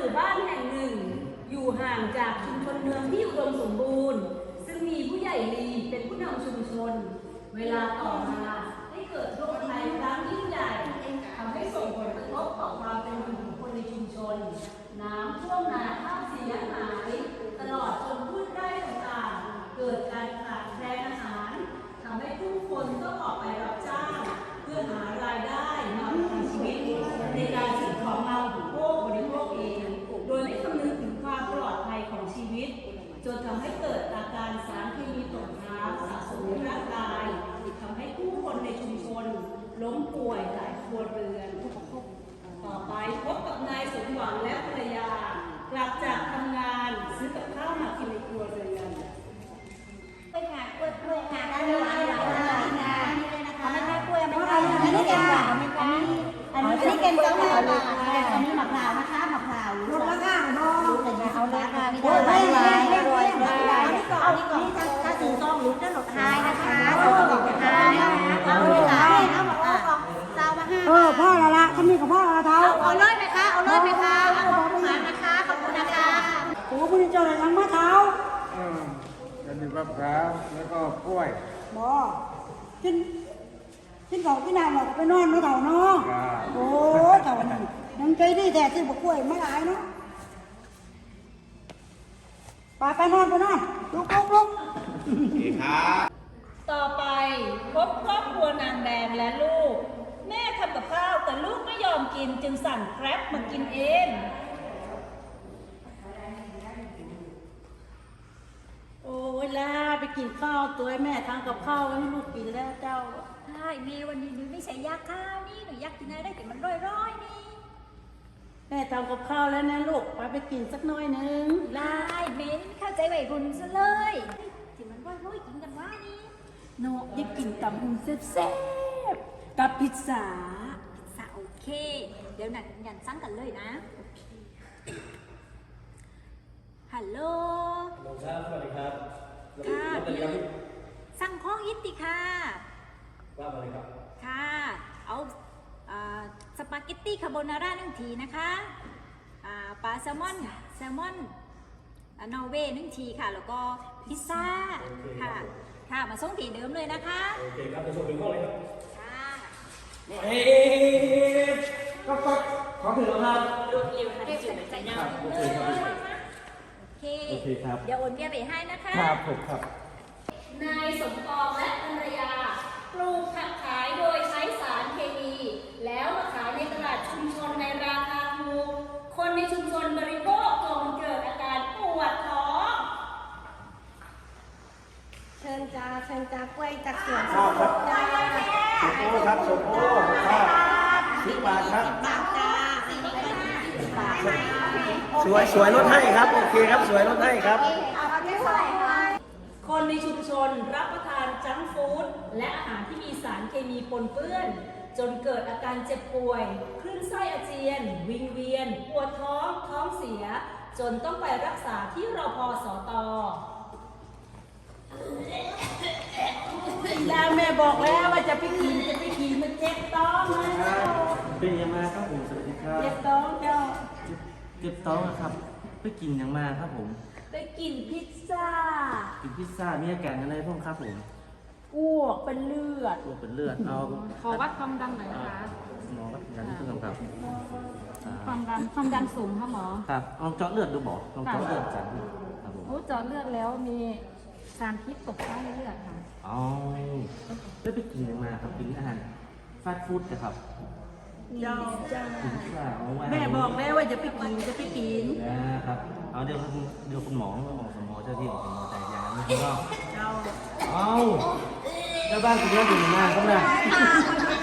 มู่บ้านแห่งหนึ่ง อยู่ห่างจากชุมชนเมืองที่อุดมสมบูรณ์ ซึ่งมีผู้ใหญ่ลีเป็นผู้นำชุมชน เวลาต่อมาได้เกิดโรคภัยครั้งยิ่งใหญ่ทำให้ส่งผลกระทบต่อความเป็นอยู่ของคนในชุมชน น้ำ ล้มป่วยหลายครัวเรือนต่อไปพบกับนายสมหวังและภรร เจ้าอะไรทั้งมะเท้าเออจะมีมะพร้าวแล้วก็กล้วยบอกินกินของกินน้ำเราก็ไปนอนเนาะเถ่าเนาะครับโอ้เถ่านี่ยังใจดีแต่ซื้อบักกล้วยไม่หลายเนาะไปไปนอนไปนอนลุกลุกลุกต่อไปพบครอบครัวนางแดงและลูก แม่ทำกับข้าวแต่ลูกไม่ยอมกินจึงสั่งแกร็บมากินเอง โอ้ยลาไป กินข้าวตัวแม่ทำกับข้าวไว้ให้ลูกกินแล้วเจ้า ใช่เมวันนี้หนูไม่ใส่ยาข้าวนี่หนูอยากกินอะไรแต่มันร้อยๆนี่ แม่ทำกับข้าวแล้วนะลูกไปไปกินสักหน่อยหนึงได้เมนเข้าใจวัยรุ่นซะเลยที่มันร้อยๆกินกันว่านี่โนอยากกินตำหุ่นแซ่บๆกับพิซซ่า สะโอเค เดี๋ยวนันยันสั่งกันเลยนะ ค่ะสวัสดีครับพี่สั่งของอิตติค่ะ ว่ามาเลยครับ ค่ะ เอาอ่าสปาเกตตี้คาโบนาร่าหนึ่งทีนะคะอ่าปลาแซลมอนแซลมอนอ่านอร์เวย์หนึ่งทีค่ะ แล้วก็พิซซ่าค่ะ ค่ะมาส่งทีเดิมเลยนะคะ โอเคครับจะส่งถึงห้องเลยครับ ค่ะเฮ้ยก็ก็ขอถึงแล้วครับรวดเร็วทันใจใจเนาครับโอเคครับโอเคโอเคครับ เดี๋ยวโอนเบี้ยไปให้นะคะ ครับผมครับ นายสมปองและภรรยา ปลูกผักขายโดยใช้สารเคมี แล้วมาขายในตลาดชุมชนในราคาถูก คนในชุมชนบริโภคจนเกิดอาการปวดท้อง เชิญจ้าเชิญจ้ากล้วยจากสวนพ่อครับจ้าสมโอครับสมโอครับสิบบาทครับ บาทจ้าบาทสวยสวยลดให้ครับ โอเคครับ สวยลดให้ครับ เอาอันนี้เท่าไหร่คะ คนในชุมชนรับประทานจังก์ฟู้ดและอาหารที่มีสารเคมีปนเปื้อน จนเกิดอาการเจ็บป่วย คลื่นไส้อาเจียน วิงเวียน ปวดท้อง ท้องเสีย จนต้องไปรักษาที่รพสตยาแม่บอกแล้วว่าจะไปกินจะไปกินมันเจ็บท้องนะเจ้าเป็นยังมาครับผมสวัสดีครับเจ็บท้องเจ้าเก็บต้องอะครับ ไปกินยังมาครับผม ไปกินพิซซ่า กินพิซซ่ามีอาการอะไรบ้างครับผมอ้วกเป็นเลือดตัวเป็นเลือดเอาขอวัดความดันหน่อยนะคะหมอวัดยันเพิ่งครับอ่าความดันความดันสูงค่ะหมอ ครับลองเจาะเลือดดูบอกลองเจาะเลือดกันครับผมโอ้เจาะเลือดแล้วมีสารพิษตกค้างในเลือดค่ะ อ๋อได้ไปกินยังมาครับกินอาหารฟาสต์ฟู้ดนะครับเจ้าเจ้ากินพิซซ่าเอาไว้ แม่บอกแล้วว่าจะไปกินจะไปกิน นะครับ เอาเดี๋ยวคุณเดี๋ยวคุณหมอคุณหมอสมหมอเจ้าที่ของคุณหมอแต่ยาไม่คุณก็เจ้าเอาเจ้าบ้านคุณเรื่องอยู่นานครับนะ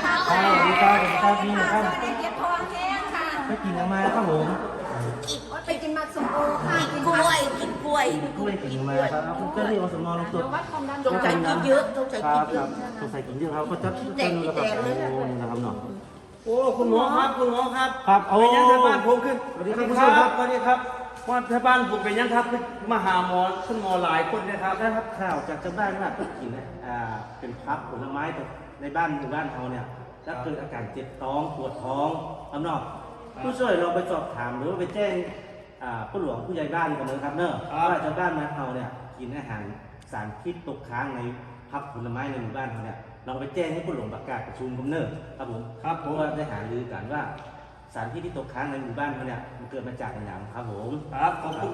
ครับสวัสดีครับสวัสดีครับนี่นะครับเด็กเก็บทองแห้งค่ะไปกินยังมาครับผมไปกินมาสมโอค่ะกินกล้วยกินกล้วยกล้วยกินมาครับเอาคุณเจ้าที่อสมลงตรวจเดี๋ยววัดความดันสงสัยกินเยอะสงสัยกินเยอะสงสัยกินเยอะครับก็จะเต้นแล้วครับโอ้นะครับเนาะโอ้คุณหมอครับคุณหมอครับครับโอ้เป็นยังไงบ้านผมขึ้นสวัสดีครับสวัสดีครับสวัสดีครับ ว่าที่บ้านผมเป็นยังครับมาหาหมอคุณหมอหลายคนนะครับได้รับข่าวจากชาวบ้านว่าไปกินอ่าเป็นพักผลไม้ในบ้านหมู่บ้านเขาเนี่ยแล้วเกิดอาการเจ็บท้องปวดท้องครับเนาะผู้ช่วยเราไปสอบถามหรือว่าไปแจ้งอ่าผู้หลวงผู้ใหญ่บ้านกันเลยครับเนอะว่าชาวบ้านมาเฮาเนี่ยกินอาหารสารพิษตกค้างในพักผลไม้ในหมู่บ้านเขาเนี่ยเราไปแจ้งให้ผู้หลวงประกาศประชุมกันเนอะครับผมครับผเพราะมว่าได้หารือกันว่า สารพิษที่ตกค้างในหมู่บ้านเขาเนี่ยมันเกิดมาจากอะไรครับผมครับขอบคุณ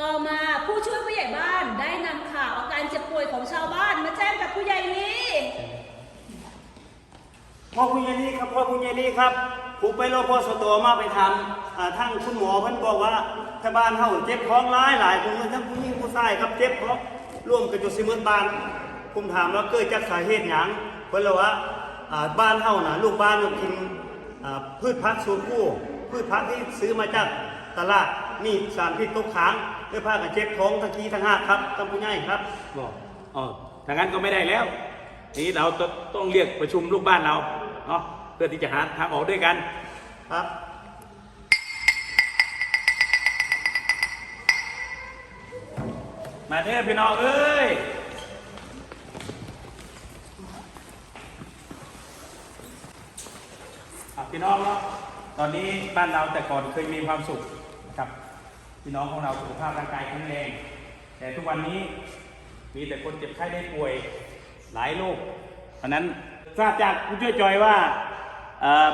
ต่อมาผู้ช่วยผู้ใหญ่บ้านได้นำข่าวอาการเจ็บป่วยของชาวบ้านมาแจ้งกับผู้ใหญ่ลีพ่อคุณยายนี่ครับพ่อคุณยายนี่ครับผมไปรอพอสตมาไปทำอ่าทั้งคุณหมอเพิ่นบอกว่าที่บ้านเฮาเจ็บท้องหลายหลายคนทั้งผู้หญิงผู้ชายครับเจ็บท้องร่วมกันอยู่สิหมื่นบ้านผมถามว่าเกิดจากสาเหตุหยังเพิ่นเลยว่าอ่าบ้านเฮาน่ะลูกบ้านมันกินอ่า พืชผักสวนครัวพืชผักที่ซื้อมาจากตลาดมีสารพิษตกค้างเลยพากันเจ็บท้องทั้งทีทั้งห้าครับท่านผู้ใหญ่ครับบอกอ๋อถ้างั้นก็ไม่ได้แล้วทีนี้เราต้องต้องเรียกประชุมลูกบ้านเราเนาะเพื่อที่จะหาทางออกด้วยกันครับมาเด้อพี่น้องเอ้ย อะพี่ น้องเนาะตอนนี้บ้านเราแต่ก่อนเคยมีความสุขนะครับพี่น้องของเราสุขภาพร่างกายแข็งแรง แต่ทุกวันนี้มีแต่คนเจ็บไข้ได้ป่วยหลายโรคเพราะนั้นทราบจากผู้ช่วยจอยว่า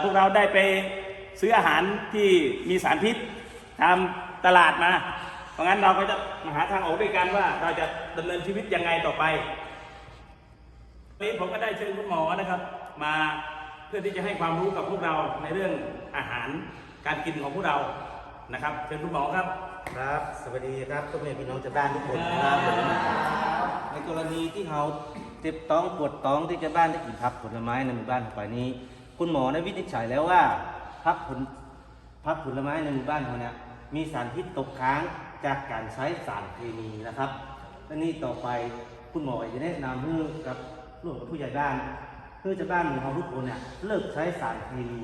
พวกเราได้ไปซื้ออาหารที่มีสารพิษตามตลาดมา เพราะงั้นเราก็จะมาหาทางออกด้วยกันว่าเราจะดำเนินชีวิตยังไงต่อไปวันนี้ผมก็ได้เชิญคุณหมอนะครับ มา เพื่อที่จะให้ความรู้กับพวกเราในเรื่องอาหารการกินของพวกเรานะครับเชิญคุณหมอครับ ครับ สวัสดีครับพ่อแม่พี่น้องชาวบ้านทุกคนนะครับในกรณีที่เขาเจ็บท้องปวดท้องที่ชาวบ้านได้กินผักผลไม้ในหมู่บ้านข้าไปนี้ คุณหมอได้วินิจฉัยแล้วว่าผักผลผักผลไม้ในหมู่บ้านเขาเนี่ยมีสารพิษตกค้างจากการใช้สารเคมีนะครับและนี่ต่อไปคุณหมอจะแนะนำให้กับร่วมกับผู้ใหญ่บ้าน เพื่อชาวบ้านของเราทุกคนเนี่ยเลิกใช้สารเคมี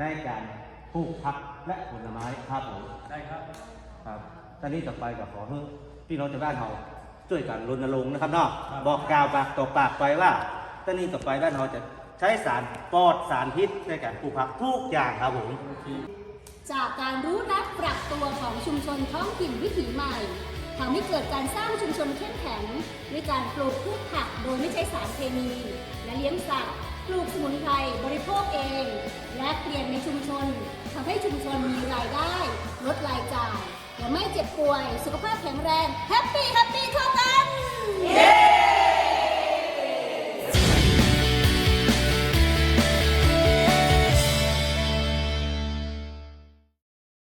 ในการปลูกผักและผลไม้ครับผมได้ครับครับตอนนี้ต่อไปก็ขอให้พี่น้องชาวบ้านเราช่วยกันรณรงค์นะครับเนาะบอกกล่าวปากต่อปากไปว่าตอนนี้ต่อไปบ้านเราจะใช้สารปลอดสารพิษในการปลูกผักทุกอย่างครับผมจากการรู้และปรับตัวของชุมชนท้องถิ่นวิถีใหม่ ทำให้เกิดการสร้างชุมชนเข้มแข็งด้วยการปลูกพืชผักโดยไม่ใช้สารเคมี และเลี้ยงสัตว์ปลูกสมุนไพรบริโภคเอง และเปลี่ยนในชุมชนทำให้ชุมชนมีรายได้ ลดรายจ่ายและไม่เจ็บป่วย สุขภาพแข็งแรงแฮปปี้แฮปปี้ทั่วกัน